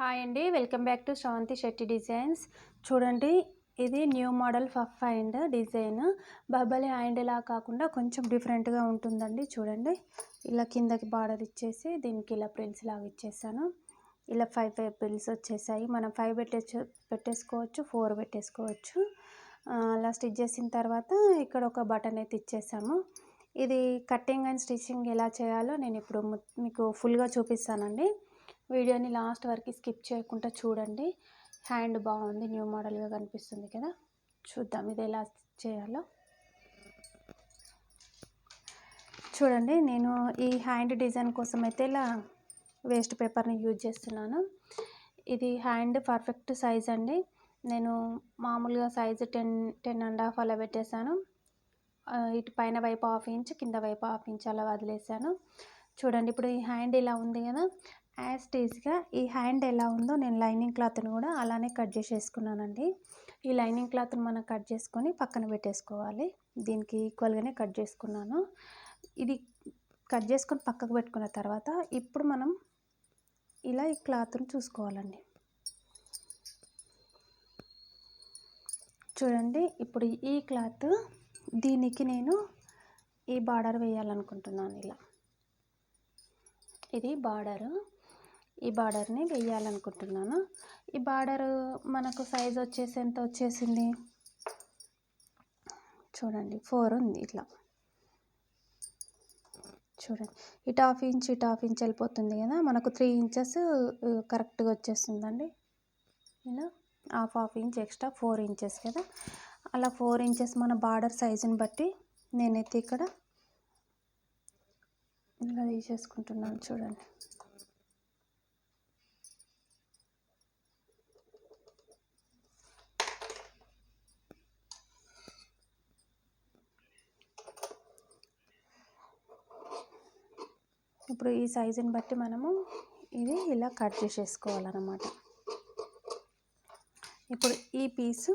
Hi అండి welcome back to Sravanthi Shetty designs చూడండి ఇది new model puff and design బబ్బలి హ్యాండ్లా కాకుండా కొంచెం డిఫరెంట్గా ఉంటుందండి చూడండి. ఇలా కిందకి బార్డర్ ఇచ్చేసి దీనికి ఇలా ప్రిల్స్ లాగా ఇచ్చేసాను. ఇలా ఫైవ్ ఫైవ్ ప్రిల్స్ వచ్చేసాయి. మనం ఫైవ్ పెట్టే పెట్టేసుకోవచ్చు ఫోర్ పెట్టేసుకోవచ్చు. అలా స్టిచ్ చేసిన తర్వాత ఇక్కడ ఒక బటన్ అయితే ఇచ్చేసాము. ఇది కట్టింగ్ అండ్ స్టిచ్చింగ్ ఎలా చేయాలో నేను ఇప్పుడు మీకు ఫుల్గా చూపిస్తానండి. వీడియోని లాస్ట్ వరకు స్కిప్ చేయకుండా చూడండి. హ్యాండ్ బాగుంది న్యూ మోడల్గా కనిపిస్తుంది కదా. చూద్దాం ఇది ఎలా చేయాలో. చూడండి నేను ఈ హ్యాండ్ డిజైన్ కోసం అయితే ఇలా వేస్ట్ పేపర్ని యూజ్ చేస్తున్నాను. ఇది హ్యాండ్ పర్ఫెక్ట్ సైజ్ అండి. నేను మామూలుగా size ten ten and half అలా పెట్టేశాను. ఇటు పైన వైపు హాఫ్ ఇంచ్ కింద వైపు హాఫ్ ఇంచ్ అలా వదిలేసాను చూడండి ఇప్పుడు ఈ హ్యాండ్ ఇలా ఉంది కదా. యాజ్ టీజ్గా ఈ హ్యాండ్ ఎలా ఉందో నేను లైనింగ్ క్లాత్ని కూడా అలానే కట్ చేసేసుకున్నానండి. ఈ లైనింగ్ క్లాత్ని మనం కట్ చేసుకొని పక్కన పెట్టేసుకోవాలి. దీనికి ఈక్వల్గానే కట్ చేసుకున్నాను. ఇది కట్ చేసుకొని పక్కకు పెట్టుకున్న తర్వాత ఇప్పుడు మనం ఇలా ఈ క్లాత్ని చూసుకోవాలండి. చూడండి ఇప్పుడు ఈ క్లాత్ దీనికి నేను ఈ బార్డర్ వేయాలనుకుంటున్నాను ఇలా. ఇది బార్డరు ఈ బార్డర్ని వేయాలనుకుంటున్నాను ఈ బార్డర్ మనకు సైజ్ వచ్చేసి ఎంత వచ్చేసింది? చూడండి ఫోర్ ఉంది ఇట్లా. చూడండి ఇటు హాఫ్ ఇంచ్ ఇటు హాఫ్ ఇంచ్ వెళ్ళిపోతుంది కదా? మనకు త్రీ ఇంచెస్ కరెక్ట్గా వచ్చేస్తుందండి. ఇలా half half inch extra four inches కదా? అలా ఫోర్ ఇంచెస్ మన బార్డర్ సైజుని బట్టి నేనైతే ఇక్కడ ఇలా తీసేసుకుంటున్నాను చూడండి. ఇప్పుడు ఈ సైజుని బట్టి మనము ఇది ఇలా కట్ చేసేసుకోవాలన్నమాట. ఇప్పుడు ఈ పీసు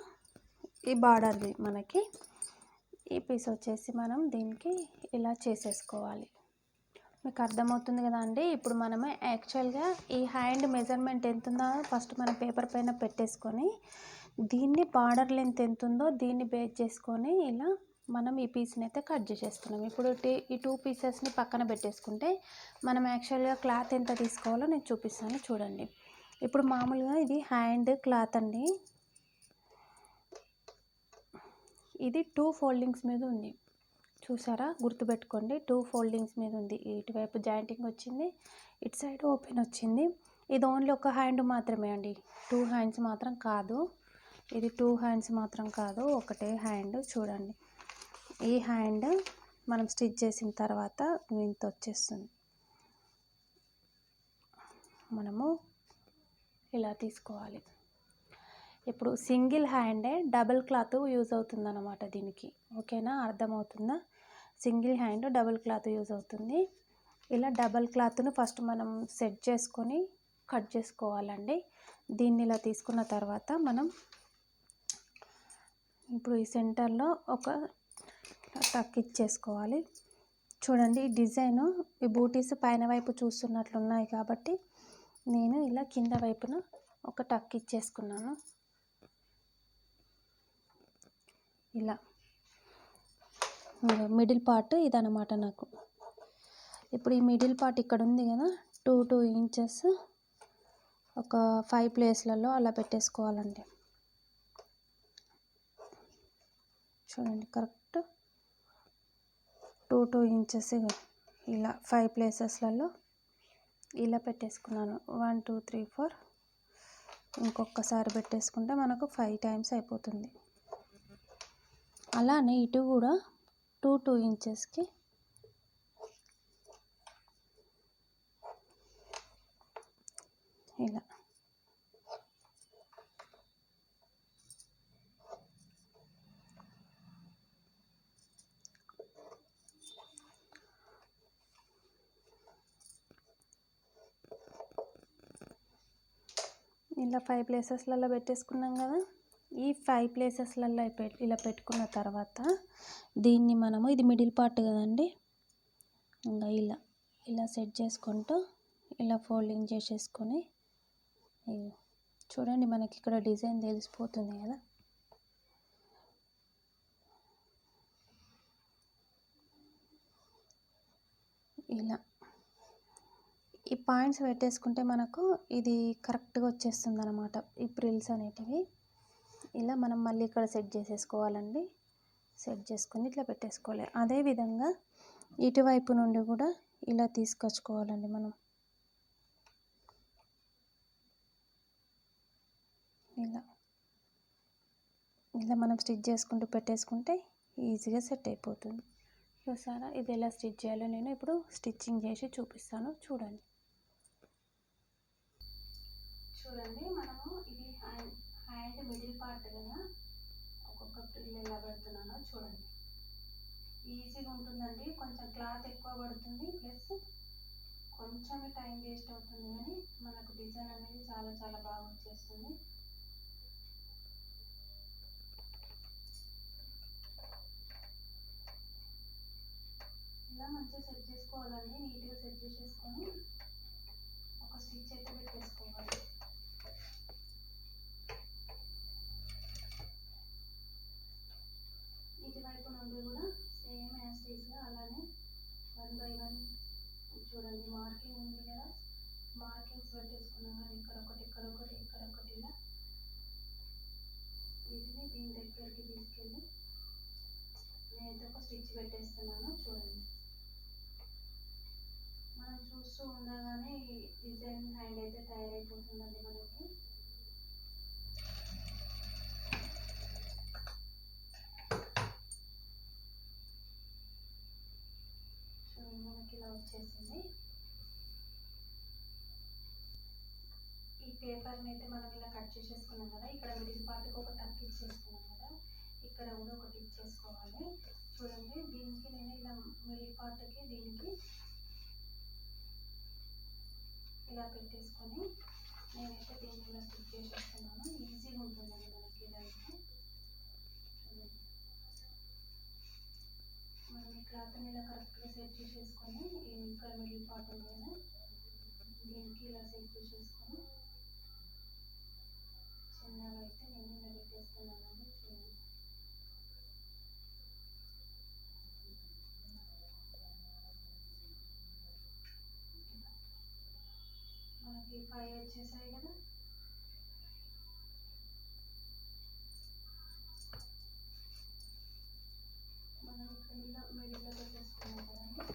ఈ బార్డర్ది మనకి ఈ పీస్ వచ్చేసి మనం దీనికి ఇలా చేసేసుకోవాలి. మీకు అర్థమవుతుంది కదా అండి? ఇప్పుడు మనమే యాక్చువల్గా ఈ హ్యాండ్ మెజర్మెంట్ ఎంత ఉందో ఫస్ట్ మన పేపర్ పైన పెట్టేసుకొని దీన్ని బార్డర్ లెంత్ ఎంత ఉందో దీన్ని బేస్ చేసుకొని ఇలా మనం ఈ పీస్ని అయితే కట్ చేసేస్తున్నాం. ఇప్పుడు టీ- ఈ టూ పీసెస్ని పక్కన పెట్టేసుకుంటే మనం యాక్చువల్గా క్లాత్ ఎంత తీసుకోవాలో నేను చూపిస్తాను చూడండి. ఇప్పుడు మామూలుగా ఇది హ్యాండ్ క్లాత్ అండి. ఇది టూ ఫోల్డింగ్స్ మీద ఉంది. చూసారా? గుర్తుపెట్టుకోండి టూ ఫోల్డింగ్స్ మీద ఉంది. ఇటువైపు జాయింటింగ్ వచ్చింది ఇటు సైడ్ ఓపెన్ వచ్చింది. ఇది ఓన్లీ ఒక హ్యాండ్ మాత్రమే అండి. టూ హ్యాండ్స్ మాత్రం కాదు. ఇది టూ హ్యాండ్స్ మాత్రం కాదు ఒకటే హ్యాండ్ చూడండి. ఈ హ్యాండ్ మనం స్టిచ్ చేసిన తర్వాత ఇంత వచ్చేస్తుంది. మనము ఇలా తీసుకోవాలి. ఇప్పుడు సింగిల్ హ్యాండే డబుల్ క్లాత్ యూజ్ అవుతుందన్నమాట దీనికి. ఓకేనా? అర్థమవుతుందా? Single hand double cloth use అవుతుంది. ఇలా డబల్ క్లాత్ను ఫస్ట్ మనం సెట్ చేసుకొని కట్ చేసుకోవాలండి. దీన్ని ఇలా తీసుకున్న తర్వాత మనం ఇప్పుడు ఈ సెంటర్లో ఒక టక్ ఇచ్చేసుకోవాలి చూడండి ఈ డిజైన్ ఈ బూటీస్ పైన వైపు చూస్తున్నట్లు ఉన్నాయి కాబట్టి నేను ఇలా కింద వైపున ఒక టక్ ఇచ్చేసుకున్నాను. ఇలా. మిడిల్ పార్ట్ ఇదనమాట నాకు. ఇప్పుడు ఈ మిడిల్ పార్ట్ ఇక్కడ ఉంది కదా టూ టూ ఇంచెస్ ఒక ఫైవ్ ప్లేస్లలో అలా పెట్టేసుకోవాలండి. చూడండి కరెక్ట్ టూ టూ ఇంచెస్ ఇలా ఫైవ్ ప్లేసెస్లలో ఇలా పెట్టేసుకున్నాను. వన్ టూ త్రీ ఫోర్ ఇంకొకసారి పెట్టేసుకుంటే మనకు ఫైవ్ టైమ్స్ అయిపోతుంది. అలానే ఇటు కూడా టూ టూ ఇంచెస్కి ఇలా ఇలా ఫైవ్ ప్లేసెస్లలో పెట్టేసుకున్నాం కదా. ఈ ఫైవ్ ప్లేసెస్లలో ఇలా పెట్టుకున్న తర్వాత దీన్ని మనము ఇది మిడిల్ పార్ట్ కదండి. ఇంకా ఇలా ఇలా సెట్ చేసుకుంటూ ఇలా ఫోల్డింగ్ చేసేసుకొని చూడండి మనకి ఇక్కడ డిజైన్ తెలిసిపోతుంది కదా. ఇలా. ఈ పాయింట్స్ పెట్టేసుకుంటే మనకు ఇది కరెక్ట్గా వచ్చేస్తుంది అనమాట ఈ ప్రిల్స్ అనేటివి. ఇలా మనం మళ్ళీ ఇక్కడ సెట్ చేసేసుకోవాలండి. సెట్ చేసుకొని ఇట్లా పెట్టేసుకోవాలి. అదేవిధంగా ఇటువైపు నుండి కూడా ఇలా తీసుకొచ్చుకోవాలండి మనం. ఇలా. ఇలా మనం స్టిచ్ చేసుకుంటూ పెట్టేసుకుంటే ఈజీగా సెట్ అయిపోతుంది. చూసారా? ఇది ఎలా స్టిచ్ చేయాలో నేను ఇప్పుడు స్టిచ్చింగ్ చేసి చూపిస్తాను. చూడండి. చూడండి మనము ఇది హ్యాండ్ హ్యాండ్ మిడిల్ పార్ట్ కదా ఒక్కొక్క ప్రిల్ ఎలా పెడుతున్నానో చూడండి. ఈజీగా ఉంటుందండి కొంచెం క్లాత్ ఎక్కువ పడుతుంది ప్లస్ కొంచెమే టైం వేస్ట్ అవుతుంది కానీ మనకు డిజైన్ అనేది చాలా చాలా బాగా వచ్చేస్తుంది. ఇలా మంచిగా సెట్ చేసుకోవాలండి నీట్గా సెట్ చేసేసుకొని ఒక స్టిచ్ అయితే పెట్టేసుకోవాలి ఇటువైపు నుండి కూడా సేమ్ యాస్టీస్గా అలానే వన్ బై వన్ చూడండి మార్కింగ్ ఉంది కదా మార్కింగ్స్ పెట్టేసుకున్నాం కదా ఇక్కడ ఒకటి ఇక్కడ ఒకటి ఇక్కడ ఒకటి ఇలా వీటిని దీని దగ్గరికి తీసుకెళ్ళి నేనైతే ఒక స్టిచ్ పెట్టేస్తున్నాను చూడండి మనం చూస్తూ ఉండగానే ఈ డిజైన్ హ్యాండ్ అయితే తయారైపోతుందండి మనకి చూడండి మనకి ఇలా వచ్చేసింది ఈ పేపర్ని అయితే మనం ఇలా కట్ చేసేసుకున్నాం కదా ఇక్కడ మిడిల్ పార్ట్కి ఒక టక్ ఇచ్చేసుకున్నాం కదా ఇక్కడ కూడా ఒకటి ఇచ్చేసుకోవాలి. చూడండి దీనికి నేను ఇలా మిడిల్ పార్ట్కి దీనికి ఇలా పెట్టేసుకొని నేనైతే దీన్ని ఇలా స్టిచ్ చేసేస్తున్నాను ఈజీగా ఉంటుందండి మనకి ఇలా అయితే. మనం ఈ క్లాత్ని ఇలా కరెక్ట్గా సెట్ చేసేసుకొని ఇక్కడ మిడిల్ పార్ట్ ఉంది దీనికి ఇలా సెట్ చేసేసుకొని చిన్నగా అయితే నేను ఇలా మనకి ఫైవ్ వచ్చేసాయి కదా మనం ఇక్కడ ఇలా మిడిల్లో పెట్టేసుకున్నాం కదండి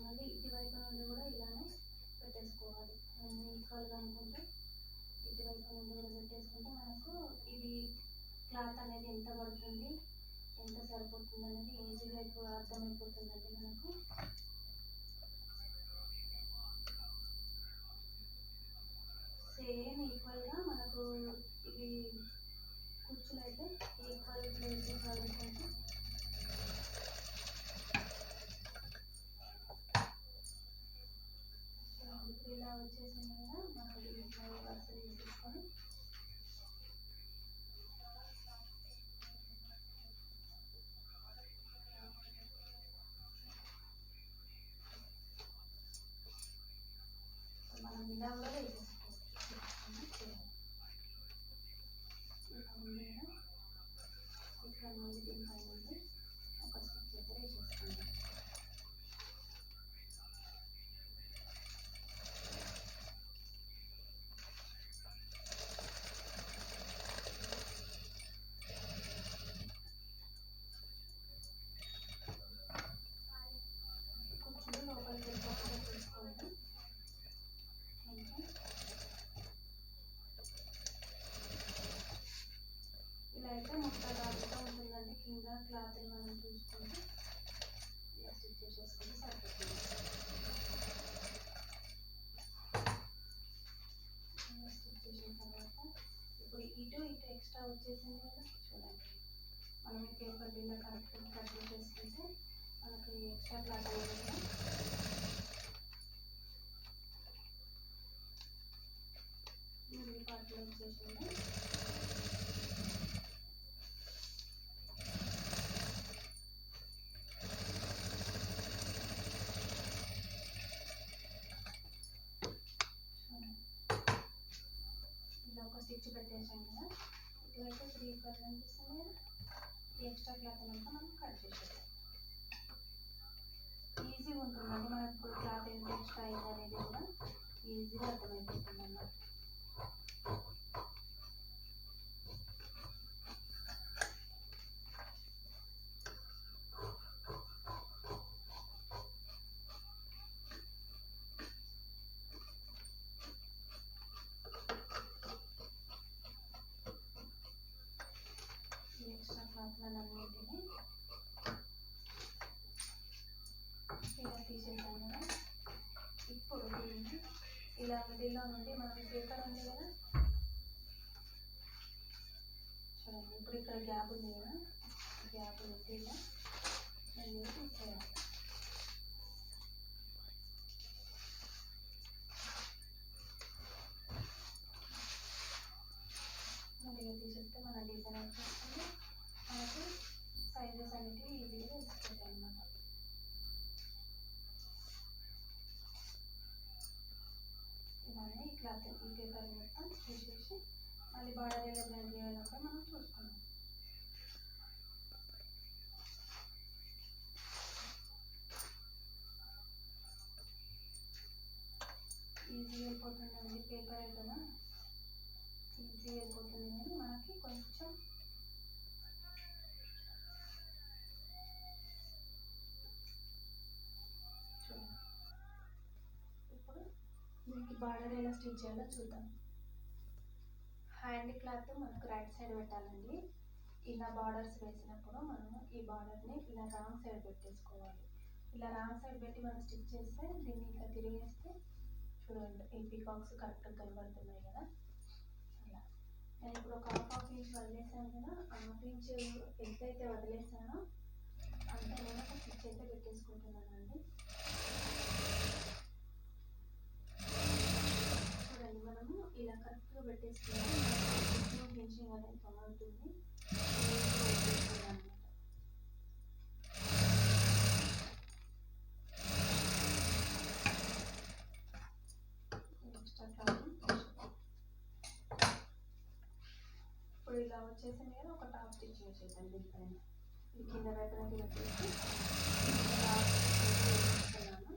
మళ్ళీ ఇటువైపు నుండి కూడా ఇలానే పెట్టేసుకోవాలి ఈక్వల్గా అనుకుంటే ఇటువైపు ముందు కూడా పెట్టేసుకుంటే మనకు ఇది క్లాత్ అనేది ఎంత పడుతుంది ఎంత సరిపోతుంది అనేది ఈజీగా ఇప్పుడు అర్థమైపోతుందండి మనకు. సేమ్ మనం ఈ పేపర్ బిల్ల కరెక్ట్ కట్ చేసేసుకుంటే మనకి ఎక్స్ట్రా క్లాత్ అనేది ముందు పార్ట్లో వచ్చేసింది ఇలా ఒక స్టిచ్ పెట్టేసాను కదా ఇటువైతే త్రీ కలర్ అనిపిస్తుంది ఎక్స్ట్రా క్లాత్ అంతా మనం కట్ చేసేద్దాం. ఈజీగా ఉంటుందండి మనకు క్లాత్ ఎంత ఎక్స్ట్రా అయిందనేది కూడా ఈజీగా అర్థమైపోతుంది అన్నమాట ఈ ఎక్స్ట్రా ఇలా తీసేసాను కదా ఇప్పుడు దీన్ని ఇలా మిడిల్లో నుండి మనం పేపర్ ఉంది కదా చూడండి ఇప్పుడు ఇక్కడ గ్యాప్ ఉంది కదా గ్యాప్ ఉంది ఇలా మళ్ళీ ఇచ్చేయాలి మెల్లిగా తీసేస్తే మన డిజైన్ వచ్చేస్తుంది మనకి సైజెస్ అనేవి ఈజీగా తెలిసిపోతాయి అన్నమాట ఇలానే ఈ క్లాత్ ఈ మొత్తం తీసేసి మళ్ళీ బార్డర్ ఎలా బ్లెండ్ చేయాలంటే మనం చూసుకున్నాం ఈజీ అయిపోతుందండి పేపర్ కదా ఈజీ అయిపోతుంది కానీ మనకి కొంచెం చూడండి ఇప్పుడు దీనికి బార్డర్ ఎలా స్టిచ్ చేయాలో? చూద్దాం. హ్యాండ్ క్లాత్ మనకు రైట్ సైడ్ పెట్టాలండి. ఇలా బార్డర్స్ వేసినప్పుడు మనము ఈ బార్డర్ని ఇలా రాంగ్ సైడ్ పెట్టేసుకోవాలి. ఇలా రాంగ్ సైడ్ పెట్టి మనం స్టిచ్ చేస్తే దీన్ని ఇట్లా తిరిగేస్తే చూడండి ఈ పీకాక్స్ కరెక్ట్గా కనబడుతున్నాయి కదా. అలా. నేను ఇప్పుడు ఒక హాఫ్ హాఫ్ ఇంచ్ వదిలేసాను కదా. హాఫ్ ఇంచ్ ఎంతైతే వదిలేసానో. అంత నేను స్టిచ్ అయితే పెట్టేసుకుంటున్నానండి చూడండి మనము ఇలా కరెక్ట్గా పెట్టేసుకున్నాము ఫినిషింగ్ అనేది ఇప్పుడు ఇలా వచ్చేసి నేను ఒక టాప్ స్టిచ్ వేసేసాను దీనిపైన ఈ కింద వైపునకి పెట్టేసి టాప్ స్టిచ్ వేసేస్తున్నాను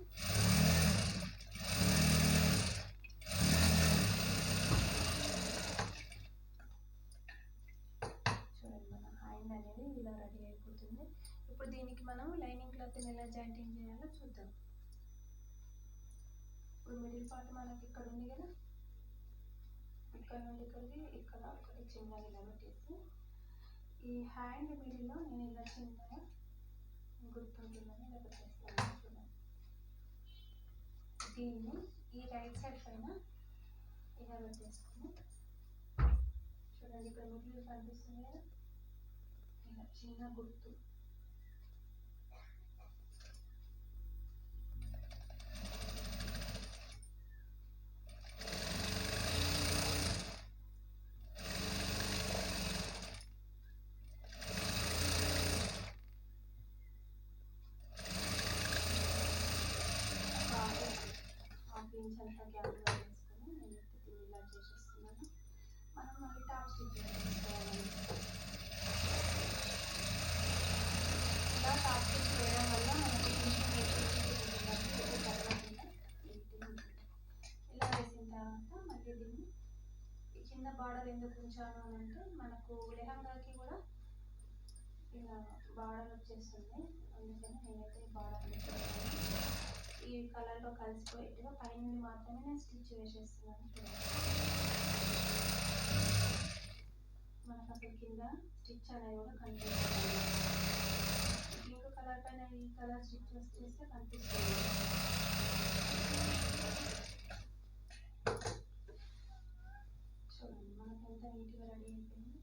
చూడండి మన హ్యాండ్ అనేది ఇలా రెడీ అయిపోతుంది ఇప్పుడు దీనికి మనం లైనింగ్ క్లాత్ని ఎలా జాయింటింగ్ చేయాలో చూద్దాం. ఇప్పుడు మిడిల్ పార్ట్ మనకి ఇక్కడ ఉంది కదా. ఇక్కడ నుండి ఇక్కడికి ఇక్కడ ఒకటి చిన్నగా ఇలా పెట్టేసి ఈ హ్యాండ్ మిడిల్లో నేను ఇలా చిన్నగా గుర్తుంటుందని ఇలా పెట్టేస్తాను. చూడండి. దీన్ని ఈ రైట్ సైడ్ పైన ఇలా పెట్టేసుకుని చూడండి ఇక్కడ మిడిల్ కనిపిస్తుంది కదా. ఇలా చిన్న గుర్తు హాఫ్ ఇంచ్ అంతా వేసుకొని నేను ఇప్పుడు ఇలా చేసేస్తున్నాను మనం మళ్ళీ టాప్ స్టిచ్ చేసుకోవాలండి ఇలా టాప్ స్టిచ్ వేయడం వల్ల మనకి ఫినిషింగ్ ఎక్కువ తగ్గకుండా ఇలా వేసిన తర్వాత మళ్ళీ దీన్ని కింద బార్డర్ ఎందుకు ఉంచాను అని అంటే మనకు లెహంగాకి కూడా ఇలా బార్డర్ వచ్చేస్తుంది అందుకని నేనైతే బార్డర్ ఈ కలర్లో కలిసిపోయేట్టుగా పైన మాత్రమే నేను స్టిచ్ వేసేస్తున్నాను. మనకు అసలు కింద స్టిచ్ అనేది కూడా కనిపిస్తుంది. పింక్ కలర్ పైన ఈ కలర్ స్టిచ్ చేస్తే కనిపిస్తుంది. చూడండి మనకు ఎంత నీట్గా రెడీ అయిపోయింది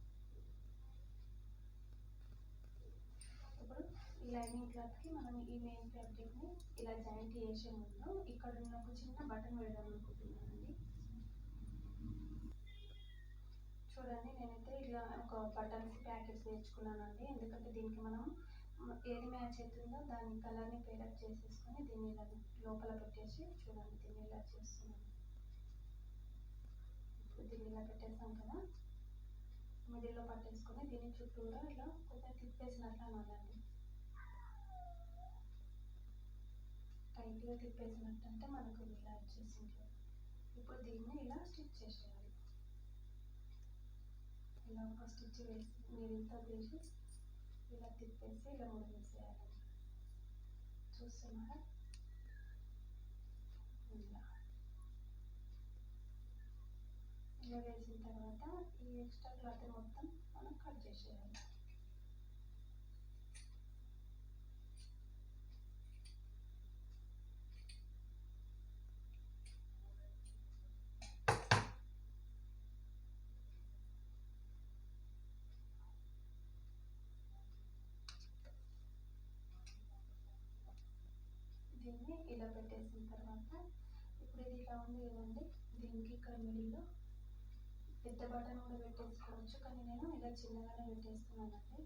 ఇప్పుడు ఈ లైనింగ్ క్లాత్కి మనం ఈ మెయిన్ ఫ్యాబ్రిక్ని ఇలా జాయింట్ చేసే ముందు ఇక్కడ ఉన్న ఒక చిన్న బటన్ పెడదాం అనుకుంటున్నానండి చూడండి నేనైతే ఇలా ఒక బటన్స్ ప్యాకెట్స్ నేర్చుకున్నానండి. ఎందుకంటే దీనికి మనం ఏది మ్యాచ్ అవుతుందో దాని కలర్ని పేరప్ చేసేసుకొని దీన్ని ఇలా లోపల పెట్టేసి చూడండి దీన్ని ఇలా చేస్తున్నాను. ఇప్పుడు దీన్ని ఇలా పెట్టేసాం కదా. మిడిల్లో పట్టేసుకొని దీన్ని చుట్టూరా ఇలా కొంచెం తిప్పేసినట్లు అనాలండి. టైట్గా తిప్పేసినట్టు అంటే మనకు ఇలా వచ్చేసింది. ఇప్పుడు దీన్ని ఇలా స్టిచ్ చేసేయాలి. ఇలా ఒక స్టిచ్ వేసి మీరు ఇంత వేసి ఇలా తిప్పేసి ఇలా ముడివేసేయాలి చూస్తున్నారా? ఇలా. ఇలా వేసిన తర్వాత ఈ ఎక్స్ట్రా క్లాత్ మొత్తం మనం కట్ చేసేయాలి. దీన్ని ఇలా పెట్టేసిన తర్వాత ఇప్పుడు ఇది ఇలా ఉంది కదండి. దీనికి ఇక్కడ మిడిల్లో పెద్ద బటన్ కూడా పెట్టేసుకోవచ్చు. కానీ నేను ఇలా చిన్నగానే పెట్టేస్తున్నానండి.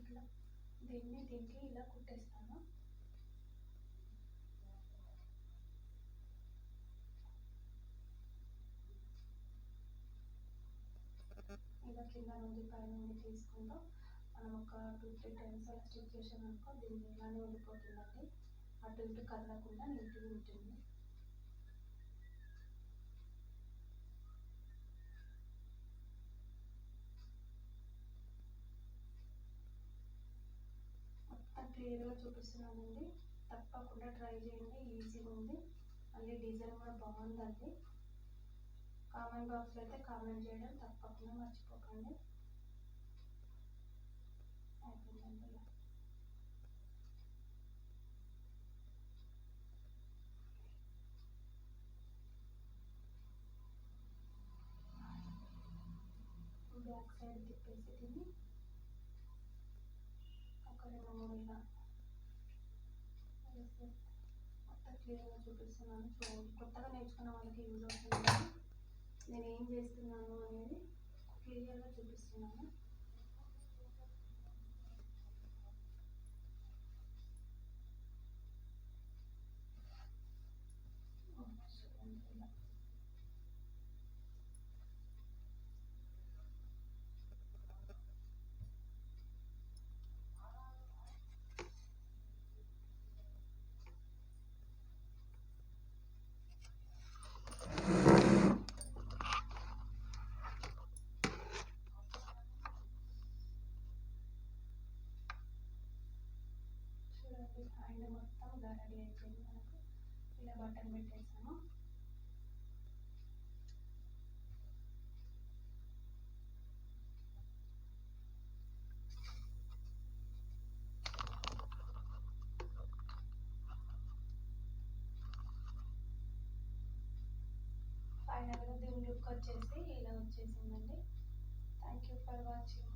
ఇట్లా దీన్ని దీనికి ఇలా కుట్టేస్తాను ఇలా కింద నుండి పైన నుండి తీసుకుంటూ. మనం ఒక టూ త్రీ టైమ్స్ అలా స్టిచ్ చేసామనుకో దీన్ని ఇలానే ఉండిపోతుందండి. అటు ఇటు కదలకుండా నీట్గా ఉంటుంది. మొత్తం క్లియర్గా చూపిస్తున్నానండి. తప్పకుండా ట్రై చేయండి. ఈజీగా ఉంది. మళ్ళీ డిజైన్ కూడా బాగుందండి. కామెంట్ బాక్స్లో అయితే కామెంట్ చేయడం తప్పకుండా మర్చిపోకండి. అయిపోయిందండి బ్యాక్ సైడ్ తిప్పేసి తిని ఒక రెండు మూడు ఇలా మొత్తం క్లియర్గా చూపిస్తున్నాను చూడండి కొత్తగా నేర్చుకున్న వాళ్ళకి యూజ్ అవుతుంది. నేను ఏం చేస్తున్నాను అనేది క్లియర్గా చూపిస్తున్నాను చూడండి ఇలా చూడండి మొత్తం రెడీ అయిపోయింది మనకు. ఇలా బటన్ పెట్టేసాము. ఫైనల్గా దీని లుక్ వచ్చేసి ఇలా వచ్చేసిందండి. Thank you for watching